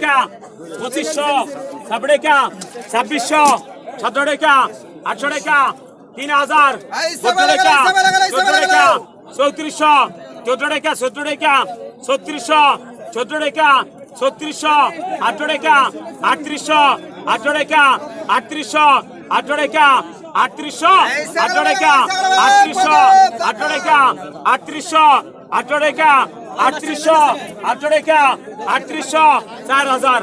টাকা পঁচিশশো ছাব্বিশ টাকা ছাব্বিশশো সতেরো টাকা আটশো টাকা তিন হাজার চোদ্দ টাকা চোদ্দ টাকা চৌত্রিশশো চোদ্দ টাকা চোদ্দ টাকা ছত্রিশশো চোদ্দ টাকা ছত্রিশশো আঠারো টাকা আটত্রিশশো আঠারো টাকা আটত্রিশশো আঠারো টাকা আটত্রিশশো আঠারো টাকা আটত্রিশশো আঠারো টাকা আটত্রিশশো আঠারো টাকা আটত্রিশশো আঠারো টাকা আটত্রিশশো চার হাজার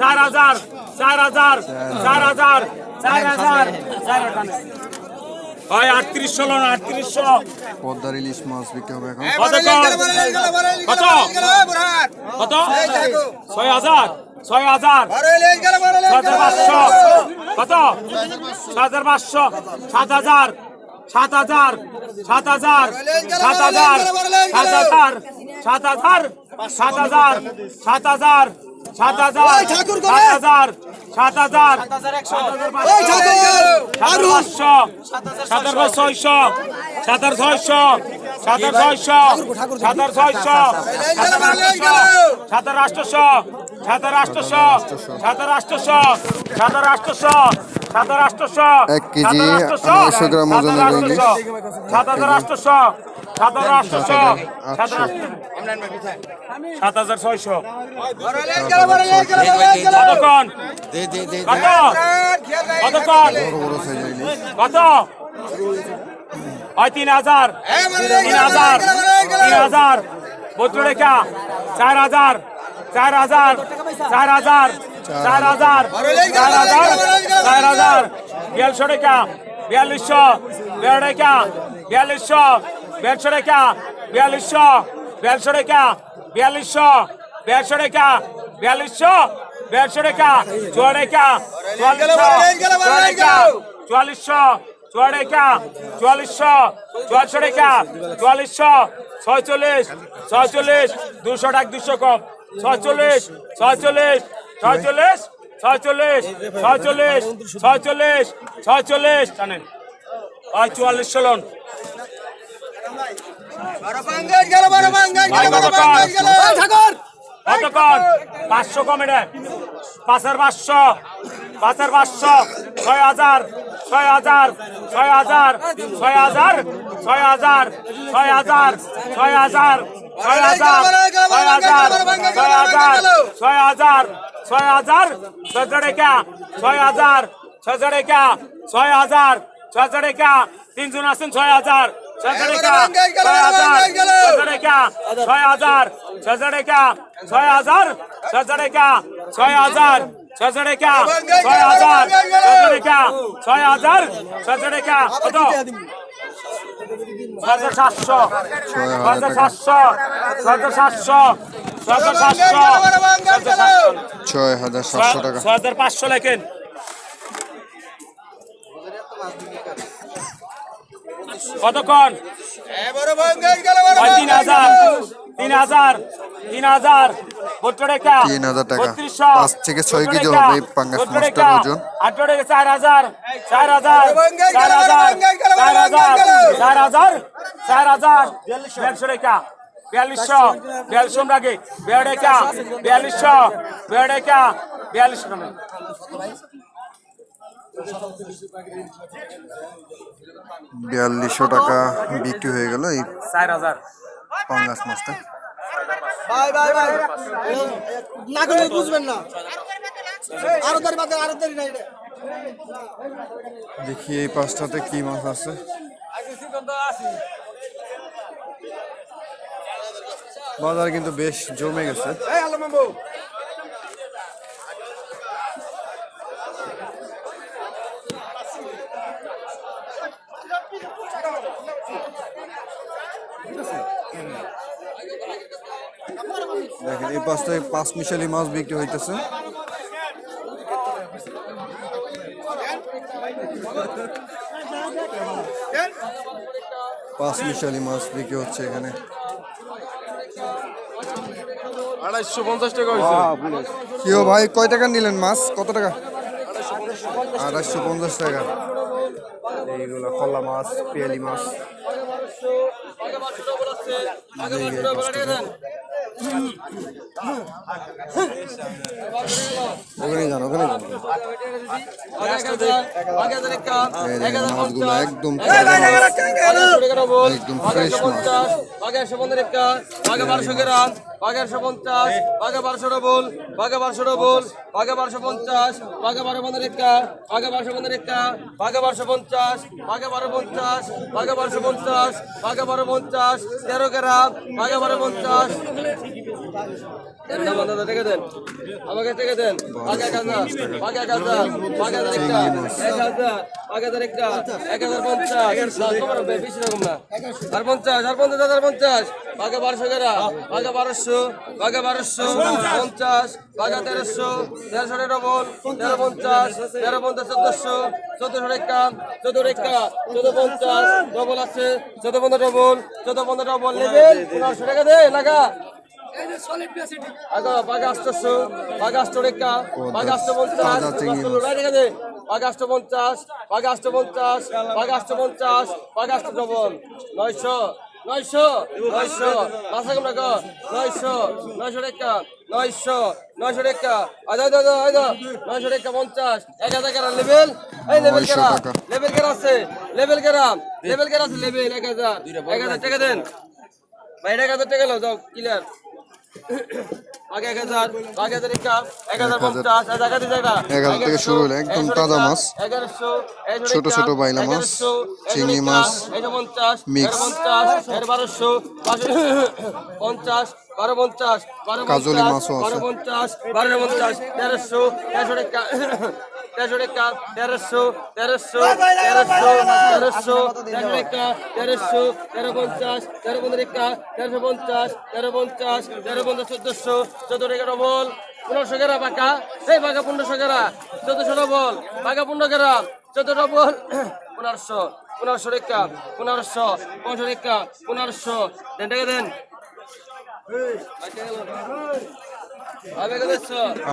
চার হাজার চার হাজার চার হাজার চার হাজার চার হাজার হয় আটত্রিশশো লোন আটত্রিশশো পদ্মার ইলিশ মাছ বিক্রি হবে এখন কত কত ছয় হাজার ছয় হাজার ছয় হাজার পাঁচশো কত ছয় হাজার পাঁচশো সাত হাজার সাত হাজার সাত হাজার সাত হাজার সাত হাজার সাত হাজার সাত হাজার সাত হাজার সাত হাজার সাত হাজার সাত হাজার সাত হাজার পাঁচশো সাত হাজার ছয়শো সাত হাজার ছয়শো সাত হাজার ছয়শো সাত হাজার ছয়শো সাত হাজার আটশোশো সাত হাজার আটশোশো সাত হাজার আটশোশো সাত হাজার আটশোশো সাত হাজার আটশোশো এক কেজি আড়াইশো গ্রাম ওজনের ইলিশ। সাত হাজার ছয়শো। কত? হয় তিন হাজার। তিন হাজার। তিন হাজার। বত্র রেখা চার হাজার। চার হাজার। চার হাজার। চার হাজার। চার হাজার। চার হাজার। বিয়াল্লিশশো টাকা। বিয়াল্লিশশো। দেড় টাকা। বিয়াল্লিশশো। দেড়শো টাকা। বিয়াল্লিশশো। দেড়শো টাকা। বিয়াল্লিশশো। দেড়শো টাকা। বিয়াল্লিশশো। দেড়শো টাকা। চুয়ার টাকা। চুয়াল্লিশশো। চুয়ার টাকা। চুয়াল্লিশশো। চুয়াল্লিশশো। টাকা। চুয়াল্লিশশো। ছয়চল্লিশ। ছয়চল্লিশ। দুশো টাকা দুশো কম। ছয়চল্লিশ। ছয়চল্লিশ। ছয়চল্লিশ ছয়চল্লিশ ছয়চল্লিশ ছয়চল্লিশ ছয়চল্লিশ জানেন ওই চুয়াল্লিশ লোন কতক্ষণ পাঁচশো কমে দেয় পাঁচের পাঁচশো পাঁচের পাঁচশো ছয় হাজার ছয় হাজার ছয় হাজার ছয় হাজার ছয় হাজার ছয় হাজার ছয় হাজার ছয় হাজার ছয় হাজার ছয় হাজার ছয় হাজার ছয় হাজার ছয় টাকা ছয় হাজার ছয় টাকা ছয় হাজার ছয় টাকা তিনজন আছেন ছয় হাজার ছয় টাকা ছয় হাজার ছয় টাকা ছয় হাজার ছয় টাকা ছয় হাজার ছয় টাকা ছয় হাজার ছয় টাকা ছয় হাজার ছয় টাকা ছয় হাজার ছয় টাকা কত ছয় হাজার সাতশো ছয় সাতশো সাতশো ছয় হাজার সাতশো হাজার টাকা। ছয় হাজার পাঁচশো লেখেন। কতক্ষণ? তিন হাজার। তিন হাজার। তিন হাজার। তিন হাজার টাকা। পাঁচ থেকে ছয় কেজি হবে পাঙ্গাস মাছটার ওজন। আঠারো টাকা চার হাজার। চার হাজার। চার হাজার। চার হাজার। চার হাজার। চার হাজার। দেড়শো টাকা বিয়াল্লিশশো বিয়াল্লিশশো বিয়াল টাকা বিয়াল্লিশশো বিয়াল টাকা বিয়াল্লিশশো টাকা বিয়াল্লিশশো টাকা বিক্রি হয়ে গেল এই চার হাজার। পাঙ্গাস মাছটা। ভাই ভাই ভাই। না করলে বুঝবেন না। আরও দাঁড়ি বাদ আরও দাঁড়ি নাই দেখি এই পাঁচটাতে কি মাছ আছে। বাজার কিন্তু বেশ জমে গেছে। দেখেন এই পাঁচটায় পাঁচ মিশালি মাছ বিক্রি হইতেছে। পাঁচ মিশালি মাছ বিক্রি হচ্ছে এখানে। আড়াইশো পঞ্চাশ টাকা হয়েছে। ভাই কয় টাকা নিলেন মাছ? কত টাকা? আড়াইশো পঞ্চাশ টাকা। এইগুলো কলা মাছ পিয়ালি মাছ। ওখানে যান ওখানে যান। মাছগুলো একদম একদম ফ্রেশ মাছ। পনেরো বারোশো পঞ্চাশ বাগে বারোশো ডবল বাগে বারোশো ডবল বাগে বারোশো পঞ্চাশ বাগে বারো পনেরো একটা বাগে বারোশো পনেরো একটা বাগে বারোশো পঞ্চাশ বাগে বারো পঞ্চাশ বাগে বারোশো পঞ্চাশ বাগে বারো পঞ্চাশ, তেরো গ্রাম বাগে বারো পঞ্চাশ। আমাকে টেকে দেন। এক হাজার এক হাজার বাগে হাজার একটা, এক হাজার বাগে হাজার একটা, এক হাজার পঞ্চাশ। বেশি রকম না। আর পঞ্চাশ আর পঞ্চাশ হাজার পঞ্চাশ। বাগে বারোশো গেরা বাগে বারোশো। বাগে বারোশো পঞ্চাশ বাগে তেরোশো তেরোশো ডবল তেরো পঞ্চাশ তেরো পঞ্চাশ চোদ্দশো চোদ্দশো রেখা চোদ্দ রেখা চোদ্দ পঞ্চাশ ডবল আছে চোদ্দ পনেরো ডবল চোদ্দ পনেরো ডবল নেবেন পনেরোশো টাকা দে লাগা আগা বাগাষ্টশো বাগাষ্ট রেখা বাগাষ্ট পঞ্চাশ। রেখা দে বাগাষ্ট পঞ্চাশ বাগাষ্ট পঞ্চাশ বাগাষ্ট পঞ্চাশ বাগাষ্ট ডবল নয়শো নয়শো নয়শো মাসা কম রাখো নয়শো নয়শো রেখা নয়শো নয়শো রেখা আদা আদা আদা নয়শো রেখা পঞ্চাশ। এক হাজার কেরা লেভেল এই লেভেল 900 কেরা লেভেল কেরা আছে লেভেল কেরা লেভেল কেরা আছে লেভেল এক হাজার। এক হাজার টাকা দেন। ভাই এক হাজার টাকা লো যাও ক্লিয়ার এক হাজার থেকে শুরু হলো একদম তাজা মাছ ছোট ছোট বাইলা মাছ চিংড়ি মাছ মিক্স পঞ্চাশ বারো পঞ্চাশ বারো কাজলি মাছও আছে পঞ্চাশ বারো পঞ্চাশ তেরোশো তেরোশো তেরোশো টাকা তেরোশো তেরোশো তেরোশো তেরোশো তেরোশো টাকা তেরোশো তেরো পঞ্চাশ তেরো পনেরো টাকা তেরোশো পঞ্চাশ তেরো পঞ্চাশ তেরো পঞ্চাশ চোদ্দশো চোদ্দ টাকা ডবল পনেরোশো গেরা পাকা। এই পাকা পনেরোশো গেরা চোদ্দশো ডবল পাকা পনেরো গেরা চোদ্দ ডবল পনেরোশো পনেরোশো টাকা পনেরোশো পনেরোশো টাকা পনেরোশো। দেন টাকা দেন।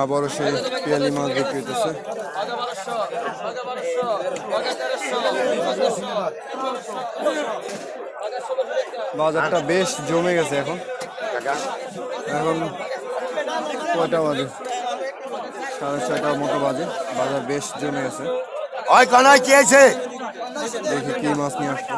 আবারও সেই পিয়ালি মাছ বিক্রি বাজারটা বেশ জমে গেছে এখন। এখন কয়টা বাজে? সাড়ে ছয়টার মতো বাজে। বাজার বেশ জমে গেছে। ওই কানাই কি আছে দেখি কি মাছ নিয়ে আসছে।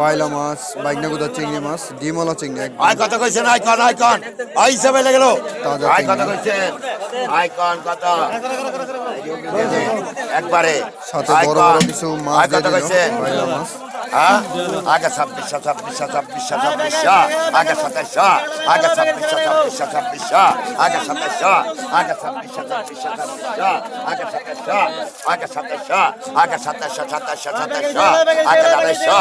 বাইলা মাছ বাইগনাগুদা চিংড়ি মাছ ডিমলা চিংড়ি আই কথা কইছেন আইকন আইকন আই হিসাবে লেগে গেল। তাজা আই কথা। কইছেন আইকন কথা। একবারে। সাথে বড় বড় কিছু মাছ আই দিয়ে দিল। বাইলা মাছ। আগে ছাব্বিশশো ছাব্বিশশো ছাব্বিশশো ছাব্বিশশো আগে সাতাশশো আগে ছাব্বিশশো ছাব্বিশশো ছাব্বিশশো আগে সাতাশশো আগে ছাব্বিশশো ছাব্বিশশো ছাব্বিশশো আগে সাতাশশো আগে সাতাশশো আগে সাতাশশো সাতাশশো সাতাশশো আগে লাড়াইশো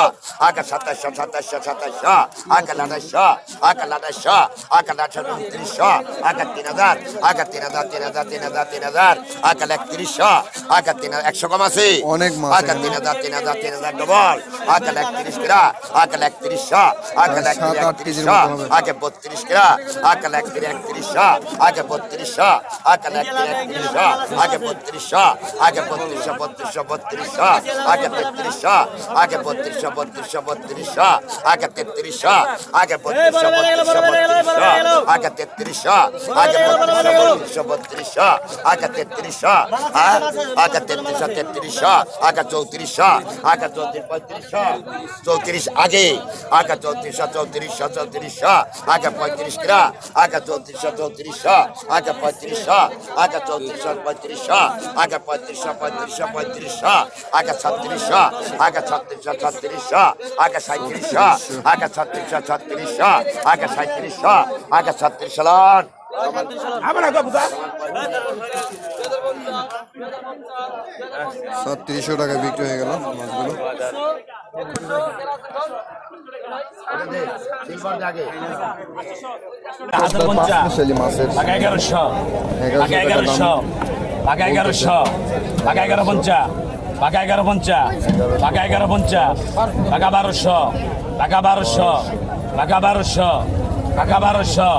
আগে সাতাশশো সাতাশশো সাতাশশো আগে লাড়াইশো আগে লাড়াইশো আগে লাড়াইশো উনত্রিশশো আগে তিন হাজার আগে তিন হাজার তিন হাজার তিন হাজার তিন হাজার আগে একত্রিশশো আগে তিন একশো কম আছে অনেক আগে। তিন হাজার তিন হাজার তিন হাজার ডবল আকাল একত্রিশ কিরা আকাল একত্রিশ আকাল একত্রিশ আগে বত্রিশ কিরা আকাল একত্রিশ একত্রিশ আগে বত্রিশ আকাল একত্রিশ আগে বত্রিশ আগে বত্রিশ বত্রিশ বত্রিশ আগে তেত্রিশ আগে বত্রিশ বত্রিশ বত্রিশ আগে তেত্রিশ আগে বত্রিশ বত্রিশ বত্রিশ আগে তেত্রিশ আগে বত্রিশ বত্রিশ আগে তেত্রিশ আগে তেত্রিশ তেত্রিশ আগে চৌত্রিশ আগে চৌত্রিশ পঁয়ত্রিশ চৌত্রিশ আগে আঁকা চৌত্রিশ চৌত্রিশ চৌত্রিশ আঁকা পঁয়ত্রিশ ক্রা আঁকা চৌত্রিশ চৌত্রিশ আঁকা পঁয়ত্রিশ আঁকা চৌত্রিশ, পঁয়ত্রিশ আঁকা পঁয়ত্রিশ পঁয়ত্রিশ পঁয়ত্রিশ আঁকা ছত্রিশ আঁকা ছত্রিশ ছত্রিশ আঁকা সাঁত্রিশ আঁকা ছত্রিশ ছত্রিশ আঁকা সাঁত্রিশ আঁকা ছত্রিশ লাট সাতত্রিশশো টাকা বিক্রি হয়ে গেল মাছগুলো। বারোশো পাকা বারোশো পাকা বারোশো বারোশো।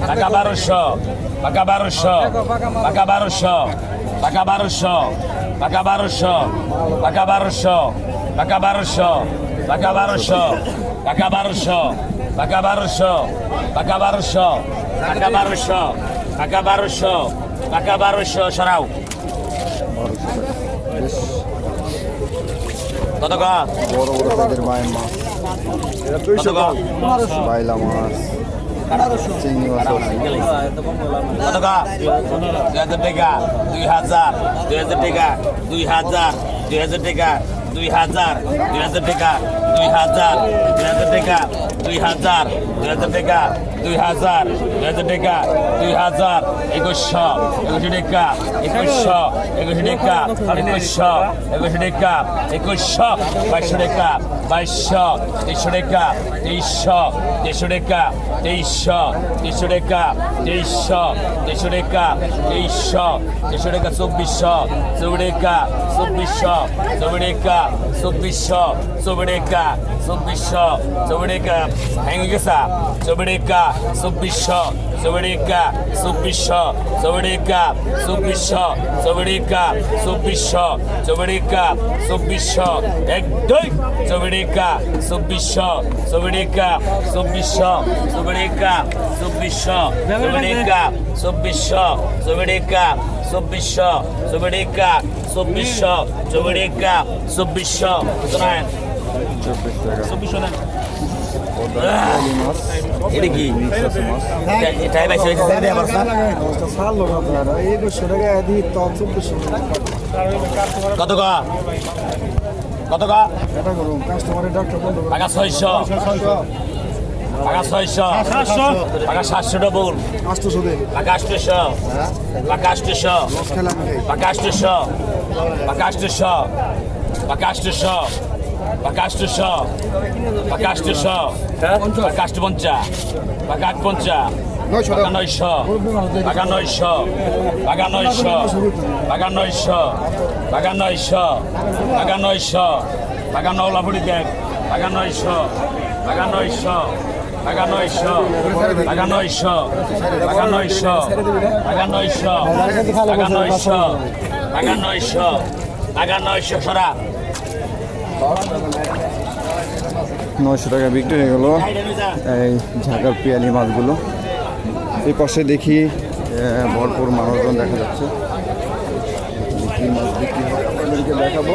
টাকা বারোশো টাকা বারোশো টাকা বারোশো টাকা বারোশো টাকা বারোশো টাকা বারোশো টাকা বারোশো টাকা বারোশো টাকা বারোশো টাকা বারোশো টাকা বারোশো টাকা বারোশো টাকা বারোশো টাকা বারোশো সরাও কত বড় বড় সাইজের বাইম মাছ বাইলা মাছ চিংড়ি মাছ কত দুই হাজার দুই হাজার টাকা দুই হাজার দুই হাজার টাকা দুই হাজার দুই হাজার টাকা, দুই হাজার দুই হাজার টাকা, দুই হাজার দুই হাজার টাকা, দুই হাজার দুই হাজার টাকা, দুই হাজার, একুশশো একুশশো টাকা, একুশশো একুশশো টাকা, একুশশো একুশশো টাকা, একুশশো, বাইশশো টাকা, বাইশশো, তেইশশো টাকা, তেইশশো তেইশশো টাকা, তেইশশো তেইশশো টাকা, তেইশশো তেইশশো টাকা, তেইশশো তেইশশো টাকা, চব্বিশশো চব্বিশ টাকা, চব্বিশশো চব্বিশ টাকা চব্বিশশো চৌবিড়েকা চব্বিশশো চৌবিড়েকা ভেঙে গেছা চৌবিড়েকা চব্বিশশো। সুবিডিকা সুবিশ্ব সুবিডিকা সুবিশ্ব সুবিডিকা সুবিশ্ব সুবিডিকা সুবিশ্ব এক দুই সুবিডিকা সুবিশ্ব সুবিডিকা সুবিশ্ব সুবিডিকা সুবিশ্ব সুবিডিকা সুবিশ্ব সুবিডিকা সুবিশ্ব সুবিডিকা সুবিশ্ব সুবিডিকা সুবিশ্ব সুবিশ্ব সুবিশ্ব এটা কি? এটাই বাইছে কত গা? কত গা? টাকা ছয়শো। টাকা ছয়শো। টাকা সাতশো ডবল টাকা আষ্টশো টাকা আষ্টশো টাকা আষ্টশো টাকা আষ্টশো টাকা আষ্টশো টাকা আটশোশো টাকা আটশোশো টাকা আটশো পঞ্চা টাকা আট পঞ্চা টাকা নয়শো টাকা নয়শো টাকা নয়শো টাকা নয়শো টাকা নয়শো টাকা নয়শো টাকা নওলাপুরি দেখ টাকা নয়শো টাকা নয়শো টাকা নয়শো টাকা নয়শো টাকা নয়শো টাকা নয়শো টাকা নয়শো টাকা নয়শো টাকা নয়শো সরা নয়শো টাকা বিক্রি হয়ে গেলো। এই ঝাঁকার পিয়ালি মাছগুলো। এই পাশে দেখি ভরপুর মানুষজন দেখা যাচ্ছে। মাছ বিক্রি আপনাদেরকে দেখাবো।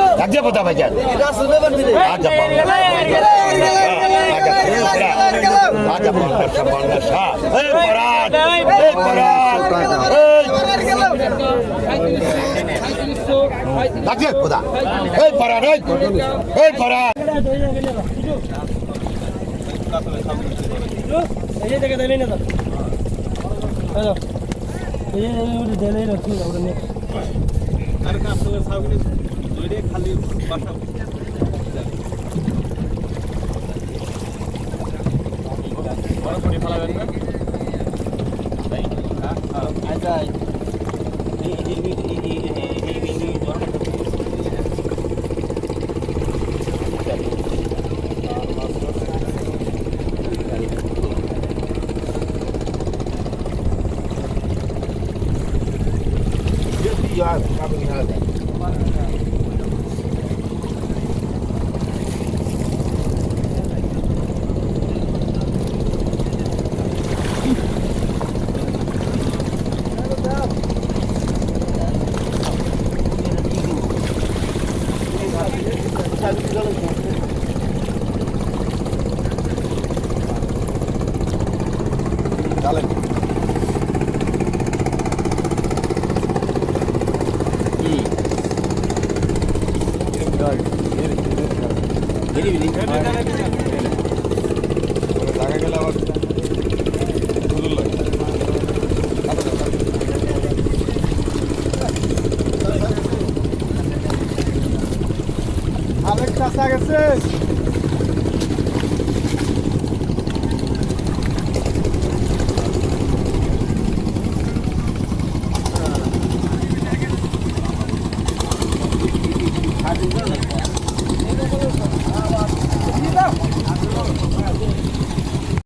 అగ్గే పోతా బాగా అగ్గే పోదా ఏ పరా ఏ పరా এই জায়গা দিলেই না দাদা দাদা এই ওটা দিলেই রাখুন ওটা নিয়ে আর কাপড়ের সাবগুলো ধরে খালি বাসা পরে ফেলাবেন না তাই আচ্ছা job coming out. saga 6.